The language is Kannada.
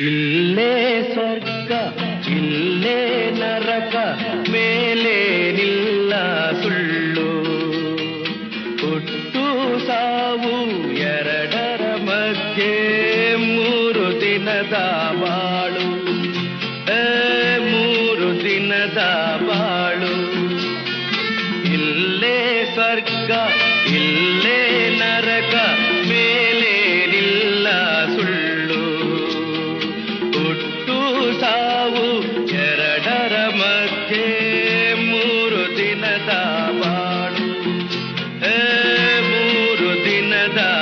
ಇಲ್ಲೇ ಸ್ವರ್ಗ, ಇಲ್ಲೇ ನರಕ, ಮೇಲೆ ನಿಲ್ಲ ಸುಳ್ಳು. ಹುಟ್ಟು ಸಾವು ಎರಡರ ಮಧ್ಯೆ ಮೂರು ದಿನದ ಬಾಳು. ಮೂರು ದಿನದ ಬಾಳು. ಇಲ್ಲೇ ಸ್ವರ್ಗ, ಇಲ್ಲೇ ಹಾಗೆ ಮೂರು ದಿನದ ಬಾಳು. ಮೂರು ದಿನದ